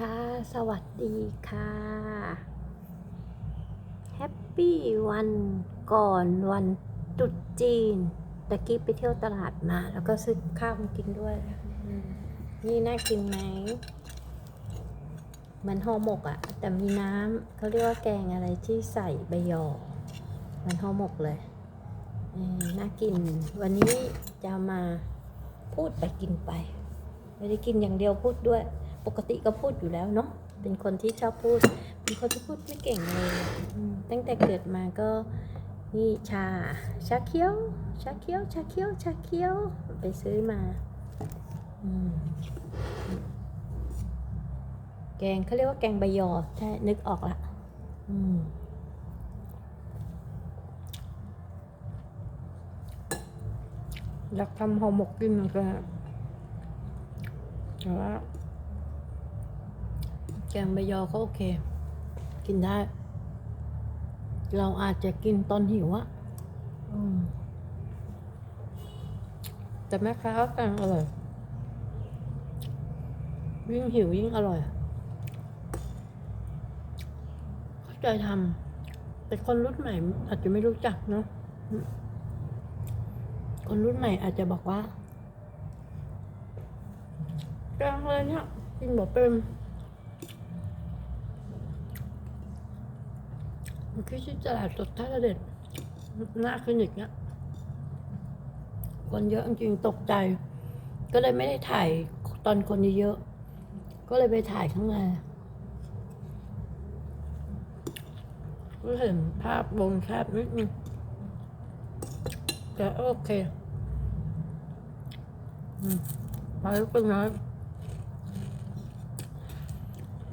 ค่ะ สวัสดีค่ะแฮปปี้วันก่อนวันตรุษจีนตะกี้ไปเที่ยวตลาดมา แล้วก็ซื้อข้าวมากินด้วย นี่น่ากินไหมเหมันห่อหมกอะแต่มีน้ำเขาเรียกว่าแกงอะไรที่ใส่ใบยอเหมันห่อหมกเลยน่ากิน วันนี้จะมาพูดไปกินไป ไม่ได้กินอย่างเดียวพูดด้วย ปกติก็พูดอยู่แล้วเนาะเป็นคนที่ชอบพูดเป็นคนที่พูดไม่เก่งเลยตั้งแต่เกิดมาก็นี่ชา ชาเขียว ชาเขียว ชาเขียว ชาเขียว ไปซื้อมาอแกงเขาเรียกว่าแกงใบยอใช่นึกออกละอยากทำห่อหมกกินเหมือนกันแต่ว่า แกงใบยอก็โอเค กินได้ เราอาจจะกินตอนหิวอะอแต่แม่ค้าแกงอร่อยยิ่งหิวยิ่งอร่อยเข้าใจทำแต่คนรุ่นใหม่อาจจะไม่รู้จักเนาะคนรุ่นใหม่อาจจะบอกว่าแกงอะไรเนี่ยกินบอกเป็น เมื่ที่ตลาดสดท่าเด็ดหน้าคลินิกเนี่ยคนเยอะจริงตกใจ ก็เลยไม่ได้ถ่ายตอนคนเยอะก็เลยไปถ่ายข้างในก็เห็นภาพวงแคบนิดนึงแต่โอเคอืมไปเป็นน้อย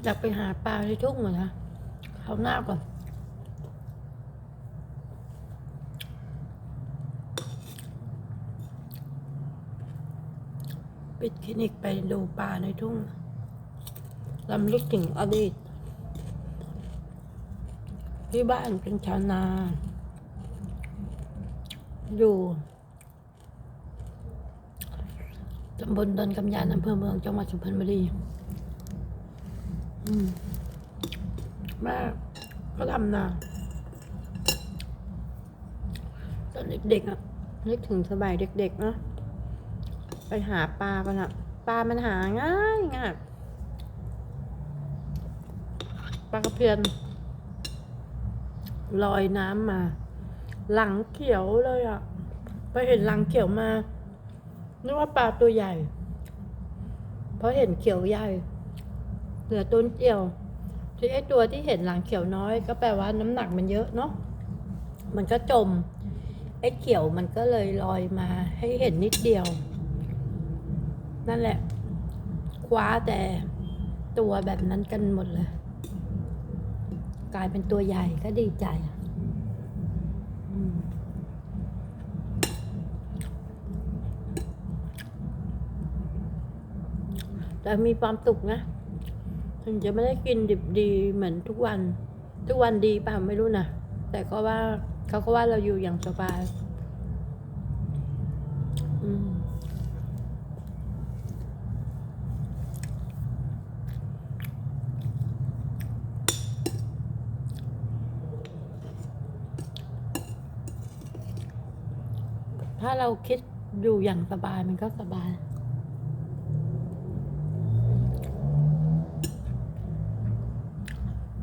อยากไปหาปลาในทุ่งเหมือนนะเขาหน้าก่อน ปิดคลินิกไปดูปลาในทุ่งลำลึกถึงอดีต ที่บ้านเป็นชาวนา อยู่ตำบลดอนกำยานอำเภอเมืองจังหวัดสุพรรณบุรีมแม่ก็ทำนาตอนเด็กๆอะนึกถึงสมัยเด็กๆนะ ไปหาปลากันอะปลามันหาง่ายง่ายปลากระเพียนลอยน้ำมา หลังเขียวเลยอะไปเห็นหลังเขียวมานึกว่าปลาตัวใหญ่ เพราะเห็นเขียวใหญ่เหลือต้นเกี่ยว ที่ไอตัวที่เห็นหลังเขียวน้อย ก็แปลว่าน้ำหนักมันเยอะเนาะมันก็จม ไอเขียวมันก็เลยลอยมา ให้เห็นนิดเดียว นั่นแหละ คว้าแต่ตัวแบบนั้นกันหมดเลย กลายเป็นตัวใหญ่ก็ดีใจแต่มีความสุขนะ ถึงจะไม่ได้กินดิบดีเหมือนทุกวัน ทุกวันดีเปล่าไม่รู้นะ แต่ก็ว่าเขาก็ว่าเราอยู่อย่างสบาย อืม ถ้าเราคิดอยู่อย่างสบายมันก็สบาย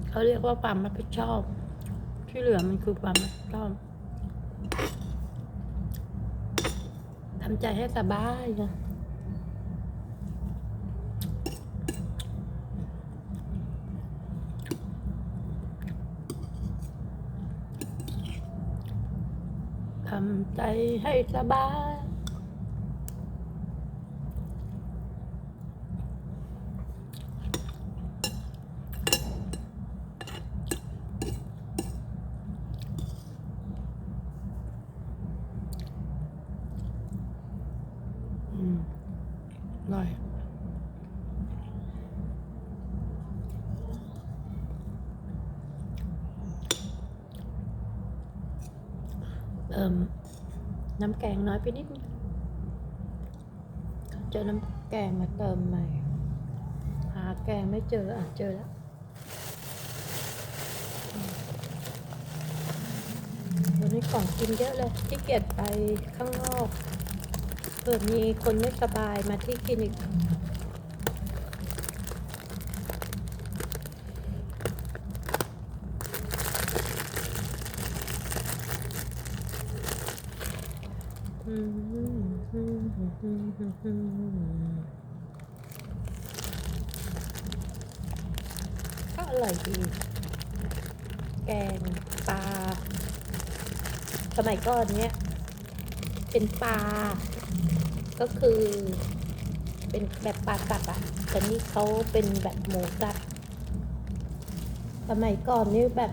เขาเรียกว่าความรับผิดชอบ ที่เหลือมันคือความรับผิดชอบทำใจให้สบายนะำใจให้สบาย อืมอร่อย เติม น้ำแกงน้อยไปนิดนึงเจอน้ำแกงมาเติมใหม่ หาแกแกงไม่เจออะเจอแล้ววันนี้ของกินเยอะเลยที่เกียจไปข้างนอกเกิดมีคนไม่สบายมาที่คลินิก ก็อร่อยดี แกงปลา สมัยก่อนเนี้ย เป็นปลา ก็คือ เป็นแบบปลาสับอะแต่นี่เขาเป็นแบบหมูสับสมัยก่อนนี่แบบ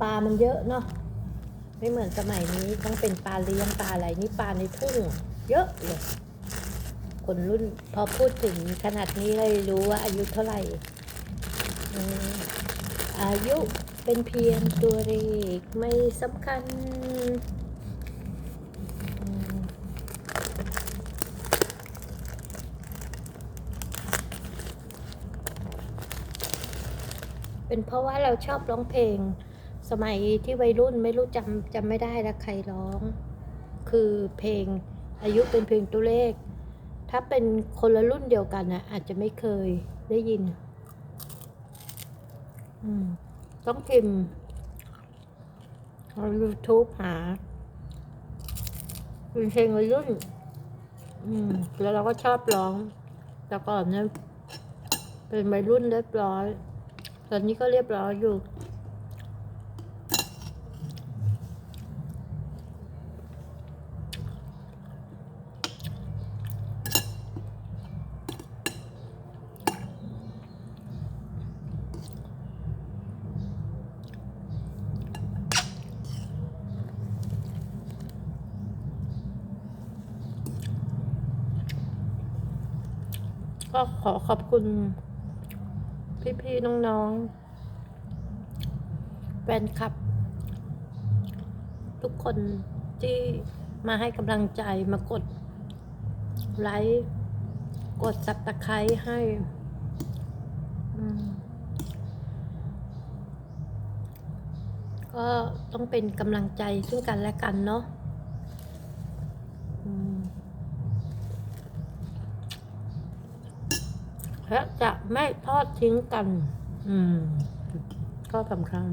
ปลามันเยอะเนาะ ไม่เหมือนสมัยนี้ต้องเป็นปลาเลี้ยงปลาอะไรนี่ปลาในทุ่งเยอะเลยคนรุ่นพอพูดถึงขนาดนี้เลยรู้ว่าอายุเท่าไหร่อายุเป็นเพียงตัวเลขไม่สำคัญ เป็นเพราะว่าเราชอบร้องเพลง สมัยที่วัยรุ่นไม่รู้จำจำไม่ได้ล้วใครร้อง คือเพลงอายุเป็นเพลงตัวเลข ถ้าเป็นคนละรุ่นเดียวกันนะอาจจะไม่เคยได้ยิน ต้องพิมพ์เอา YouTube หาเป็นเพลงวัยรุ่น อืม แล้วเราก็ชอบร้อง แต่ก่อนเนี่ยเป็นวัยรุ่นเรียบร้อย ตอนนี้ก็เรียบร้อยอยู่ ก็ขอขอบคุณ พี่ๆน้องๆแฟนคลับ ทุกคนที่มาให้กำลังใจมากดไลค์กดซับตะไคร้ให้ก็ต้องเป็นกำลังใจซึ่งกันและกันเนาะอืม และจะไม่ทอดทิ้งกัน อืม ก็สำคัญ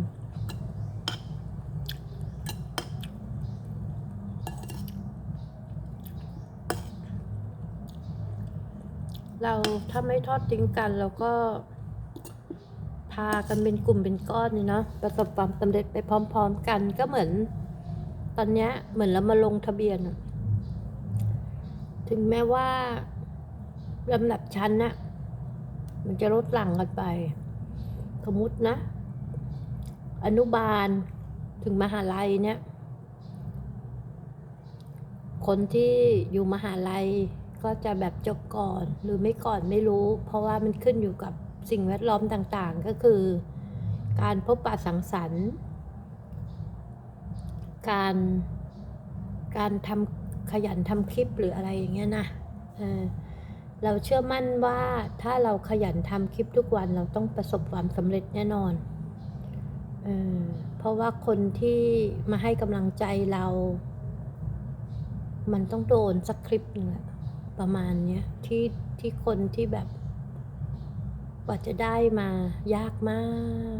เราถ้าไม่ทอดทิ้งกันเราก็ พากันเป็นกลุ่มเป็นก้อนนี่เนาะประสบความสำเร็จไปพร้อม ๆ กันก็เหมือน ตอนเนี้ยเหมือนเรามาลงทะเบียน ถึงแม้ว่าลำดับชั้นน่ะ มันจะลดหลั่งกันไป สมมตินะ อนุบาลถึงมหาลัยเนี่ย คนที่อยู่มหาลัยก็จะแบบจบก่อนหรือไม่ก่อนไม่รู้ เพราะว่ามันขึ้นอยู่กับสิ่งแวดล้อมต่างๆ ก็คือ การพบปะสังสรรค์ การการทำขยันทำคลิปหรืออะไรอย่างเงี้ยนะเออ เราเชื่อมั่นว่าถ้าเราขยันทำคลิปทุกวันเราต้องประสบความสำเร็จแน่นอนเออเพราะว่าคนที่มาให้กำลังใจเรา มันต้องโดนสักคลิปหนึ่งแหละประมาณเนี้ยที่ที่คนที่แบบกว่าจะได้มายากมา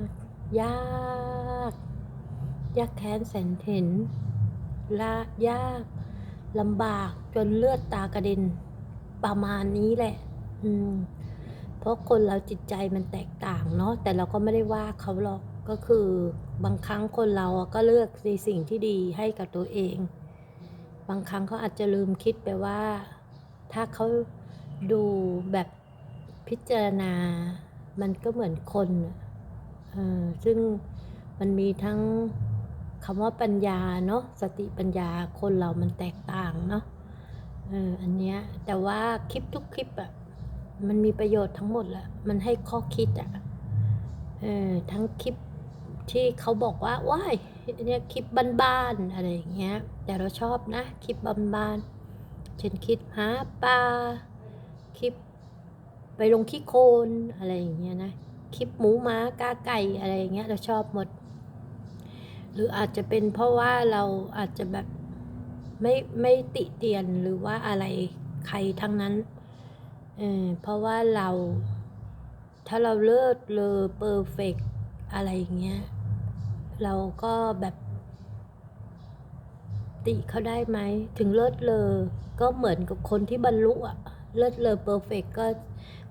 ก ยากยากแค้นแสนเห็นละยากลำบากจนเลือดตากระเด็น ประมาณนี้แหละ อืม เพราะคนเราจิตใจมันแตกต่างเนาะแต่เราก็ไม่ได้ว่าเขาหรอกก็คือบางครั้งคนเราก็เลือกในสิ่งที่ดีให้กับตัวเอง บางครั้งเขาอาจจะลืมคิดไปว่า ถ้าเขาดูแบบพิจารณา มันก็เหมือนคนอะเออซึ่งมันมีทั้งคำว่าปัญญาเนาะสติปัญญาคนเรามันแตกต่างเนาะ เอออันเนี้ยแต่ว่าคลิปทุกคลิปอะมันมีประโยชน์ทั้งหมดแหละมันให้ข้อคิดอะเออทั้งคลิปที่เขาบอกว่าว้ายเนี่ยคลิปบ้านๆอะไรอย่างเงี้ย แต่เราชอบนะคลิปบ้านๆเช่นคลิปหาปลาคลิปไปลงขี้โคลนอะไรอย่างเงี้ยนะคลิปหมูหมากาไก่อะไรอย่างเงี้ยเราชอบหมด หรืออาจจะเป็นเพราะว่าเราอาจจะแบบ ไม่ไม่ติเตียนหรือว่าอะไรใครทั้งนั้นเออเพราะว่าเรา ถ้าเราเลิศเลอเปอร์เฟกอะไรอย่างเงี้ย เราก็แบบ ติเขาได้ไหม ถึงเลิศเลอ ก็เหมือนกับคนที่บรรลุอะเลิศเลอเปอร์เฟกก็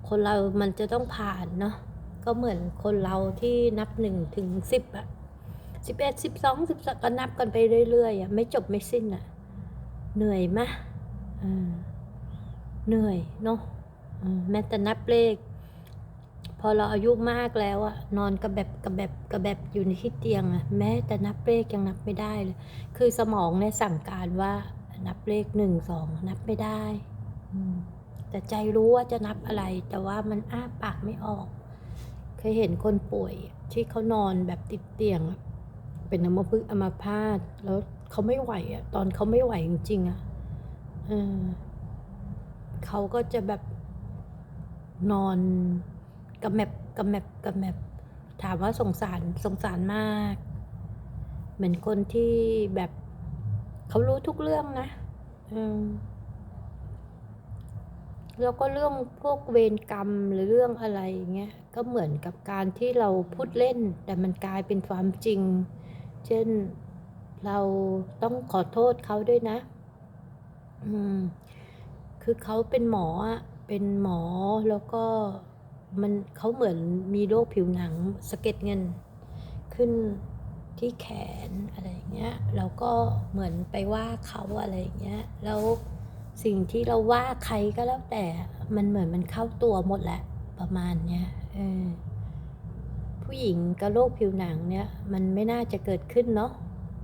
คนเรามันจะต้องผ่านเนาะก็เหมือนคนเราที่นับหนึ่งถึงสิบอะสิบเอ็ดสิบสองสิบสก็นับกันไปเรื่อยๆอะไม่จบไม่สิ้นอะ เหนื่อยมะเหนื่อยเนาะแม้แต่นับเลข พอเราอายุมากแล้วอะนอนกระแบบกระแบบกระแบบอยู่ในที่เตียงอะแม้แต่นับเลขยังนับไม่ได้เลย คือสมองเนี่ยสั่งการว่านับเลขหนึ่งสองนับไม่ได้แต่ใจรู้ว่าจะนับอะไร แต่ว่ามันอ้าปากไม่ออก เคยเห็นคนป่วยที่เขานอนแบบติดเตียง เป็นอัมพฤกษ์อัมพาตแล้ว เขาไม่ไหวอะตอนเขาไม่ไหวจริงๆอะเออเขาก็จะแบบนอนกระแมบกระแมบกระแมบถามว่าสงสารสงสารมาก เหมือนคนที่แบบเขารู้ทุกเรื่องนะแล้วก็เรื่องพวกเวรกรรมหรือเรื่องอะไรเงี้ยก็เหมือนกับการที่เราพูดเล่น แต่มันกลายเป็นความจริง เช่น เราต้องขอโทษเขาด้วยนะ อืม คือเขาเป็นหมออะเป็นหมอแล้วก็มันเขาเหมือนมีโรคผิวหนังสะเก็ดเงิน ขึ้นที่แขนอะไรอย่างเงี้ยเราก็เหมือนไปว่าเขาอะไรอย่างเงี้ยแล้วสิ่งที่เราว่าใครก็แล้วแต่มันเหมือนมันเข้าตัวหมดแหละประมาณเนี้ยเออผู้หญิงกับโรคผิวหนังเนี่ย มันไม่น่าจะเกิดขึ้นเนาะ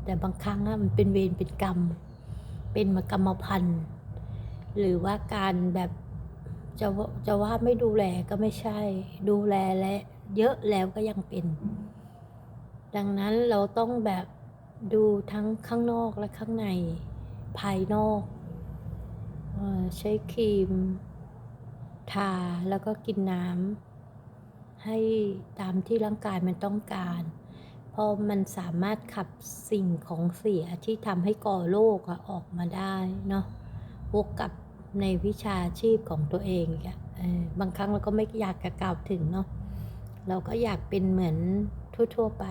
แต่บางครั้งอะมันเป็นเวรเป็นกรรม เป็นมากรรมพันธ์หรือว่าการแบบจะว่าจะว่าไม่ดูแลก็ไม่ใช่ ดูแลและเยอะแล้วก็ยังเป็น ดังนั้นเราต้องแบบดูทั้งข้างนอกและข้างในภายนอกออใช้ครีม ทาแล้วก็กินน้ำให้ตามที่ร่างกายมันต้องการ เพราะมันสามารถขับสิ่งของเสียที่ทำให้ก่อโรคอออกมาได้เนาะวกกับในวิชาชีพของตัวเองอีกอะบางครั้งเราก็ไม่อยากจะกล่าวถึงเนาะเราก็อยากเป็นเหมือนทั่ว ๆ ไป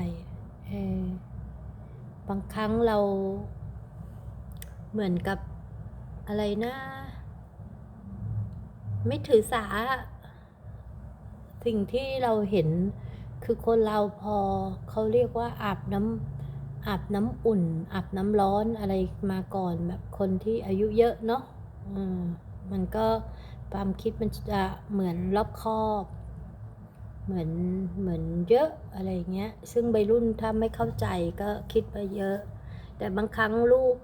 บางครั้งเราเหมือนกับอะไรนะ ไม่ถือสา สิ่งที่เราเห็น คือคนเราพอเขาเรียกว่าอาบน้ำอาบน้ำอุ่น อาบน้ำร้อนอะไรมาก่อนแบบคนที่อายุเยอะเนาะอืมมันก็ความคิดมันจะเหมือนรอบคอบเหมือนเหมือนเยอะอะไรเงี้ย ซึ่งวัยรุ่นถ้าไม่เข้าใจก็คิดไปเยอะ แต่บางครั้งลูก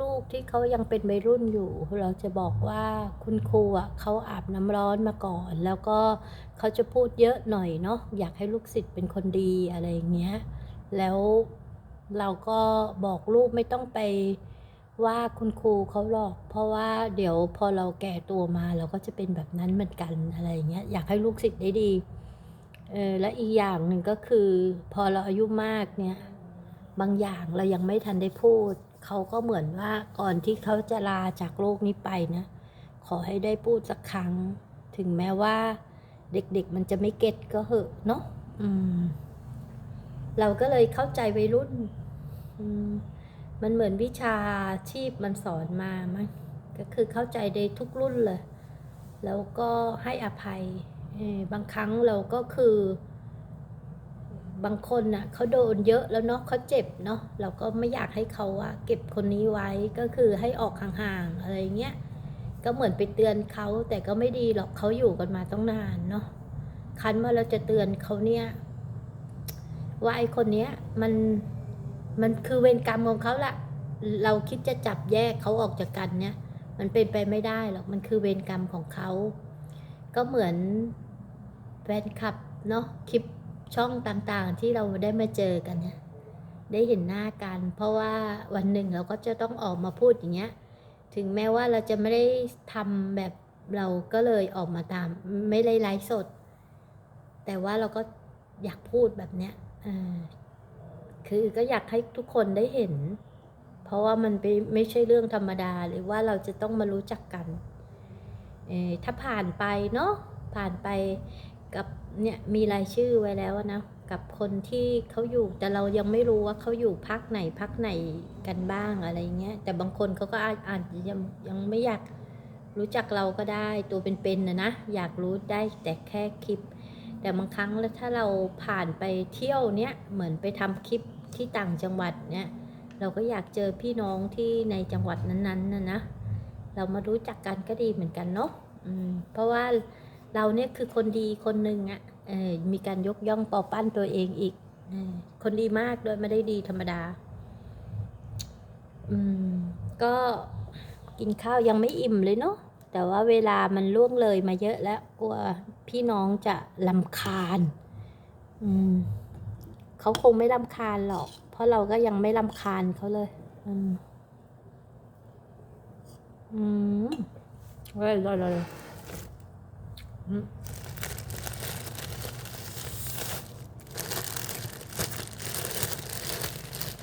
ลูกๆที่เขายังเป็นวัยรุ่นอยู่ เราจะบอกว่าคุณครูอะเขาอาบน้ำร้อนมาก่อน แล้วก็เขาจะพูดเยอะหน่อยเนาะอยากให้ลูกศิษย์เป็นคนดีอะไรเงี้ยแล้วเราก็บอกลูกไม่ต้องไปว่าคุณครูเขาหรอก เพราะว่าเดี๋ยวพอเราแก่ตัวมาเราก็จะเป็นแบบนั้นเหมือนกันอะไรเงี้ยอยากให้ลูกศิษย์ได้ดีเออและอีกอย่างหนึ่งก็คือ พอเราอายุมากเนี่ยบางอย่างเรายังไม่ทันได้พูด เขาก็เหมือนว่าก่อนที่เขาจะลาจากโลกนี้ไปนะ ขอให้ได้พูดสักครั้ง ถึงแม้ว่า เด็กๆมันจะไม่เก็ตก็เหอะเนาะอืม เราก็เลยเข้าใจวัยรุ่น อืม มันเหมือนวิชาชีพมันสอนมามั้งก็คือเข้าใจในทุกรุ่นเลย แล้วก็ให้อภัย บางครั้งเราก็คือ บางคนน่ะเขาโดนเยอะแล้วเนาะเขาเจ็บเนาะเราก็ไม่อยากให้เขาอะเก็บคนนี้ไว้ก็คือให้ออกห่างๆอะไรเงี้ยก็เหมือนไปเตือนเขาแต่ก็ไม่ดีหรอกเขาอยู่กันมาต้องนานเนาะคันว่าเราจะเตือนเขาเนี่ยว่าไอ้คนเนี้ยมันมันคือเวรกรรมของเขาละเราคิดจะจับแยกเขาออกจากกันเนี่ย มันเป็นไปไม่ได้หรอกมันคือเวรกรรมของเขาก็เหมือนแฟนคลับเนาะคลิป ช่องต่างๆที่เราได้มาเจอกันเนี่ยได้เห็นหน้ากัน เพราะว่าวันหนึ่งเราก็จะต้องออกมาพูดอย่างเงี้ย ถึงแม้ว่าเราจะไม่ได้ทำแบบเราก็เลยออกมาตาม ไม่ได้ไลฟ์สด แต่ว่าเราก็อยากพูดแบบเนี้ยคือก็อยากให้ทุกคนได้เห็น เพราะว่ามันไม่ไม่ใช่เรื่องธรรมดาหรือว่าเราจะต้องมารู้จักกันถ้าผ่านไปเนาะผ่านไป กับเนี่ยมีรายชื่อไว้แล้วนะกับคนที่เขาอยู่แต่เรายังไม่รู้ว่าเขาอยู่พักไหนพักไหนกันบ้างอะไรเงี้ยแต่บางคนเขาก็อาจอาจจะยังยังไม่อยากรู้จักเราก็ได้ตัวเป็นๆนะนะอยากรู้ได้แต่แค่คลิป แต่บางครั้งแล้วถ้าเราผ่านไปเที่ยวเนี้ยเหมือนไปทำคลิปที่ต่างจังหวัดเนี่ยเราก็อยากเจอพี่น้องที่ในจังหวัดนั้นๆนะนะเรามารู้จักกันก็ดีเหมือนกันเนาะอืมเพราะว่า เราเนี่ยคือคนดีคนหนึ่งอะ่ะเออมีการยกย่องปอปั้นตัวเองอีกอคนดีมากด้วยไม่ได้ดีธรรมดา อืม ก็กินข้าวยังไม่อิ่มเลยเนาะแต่ว่าเวลามันล่วงเลยมาเยอะแล้วกลัวพี่น้องจะลำคาญ อืมเขาคงไม่ลำคาญหรอก เพราะเราก็ยังไม่ลำคาญเขาเลย อืมอืมอร่อยรอยอร่อย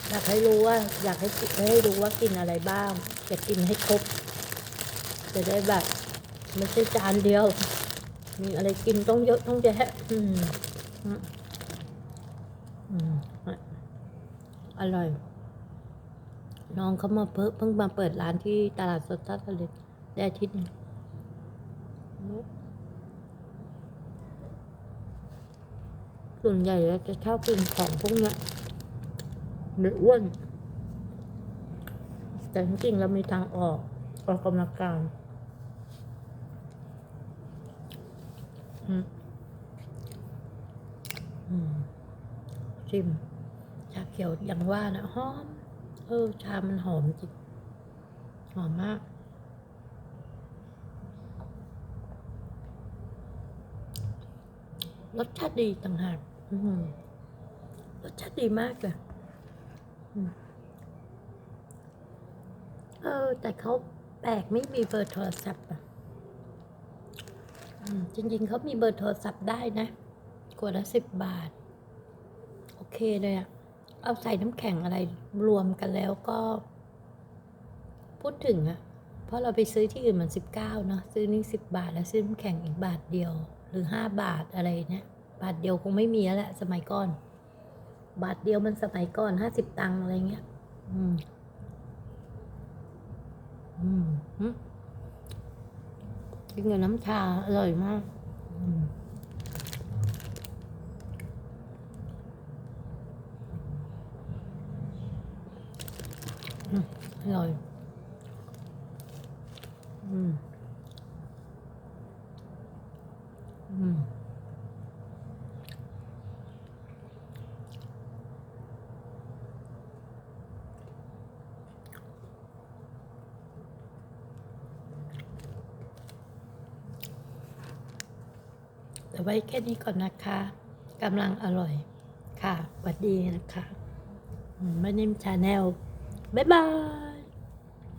อยากให้รู้ว่า อยากให้ให้รู้ว่ากินอะไรบ้างจะกินให้ครบ จะได้แบบไม่ใช่จานเดียว มีอะไรกินต้องเยอะต้องแยะอืมอืมอร่อย น้องเขามาเพิ่งมาเปิดร้านที่ตลาดสดท่าทะเลได้อาทิตย์นึง ส่วนใหญ่แล้วจะชอบกินของพวกเนี้ยเดืออ้วน แต่จริงๆเรามีทางออกออกกำลังกายอืมอืมชิมชาเขียวอย่างว่านะหอม เออ ชามันหอมจริงหอมมากรสชาติดีต่างหาก รสชาติดีมากเลยเออ แต่เขาแปลกไม่มีเบอร์โทรศัพท์อะจริง ๆ เขามีเบอร์โทรศัพท์ได้นะขวดละสิบบาท โอเคเลยอะเอาใส่น้ำแข็งอะไรรวมกันแล้วก็ พูดถึงอะเพราะเราไปซื้อที่อื่นมันสิบเก้าเนาะซื้อนี่สิบบาท แล้วซื้อน้ำแข็งอีกบาทเดียว หรือห้าบาทอะไรเนี่ย บาทเดียวคงไม่มีแล้วแหละสมัยก่อน บาทเดียวมันสมัยก่อนห้าสิบตังค์อะไรเงี้ย อืม อืมอืมกินกับน้ำชาอร่อยมากอืมอร่อย อืม ไว้แค่นี้ก่อนนะคะกำลังอร่อยค่ะสวัสดีนะคะไม่นิ่มชาแนลบ๊ายบาย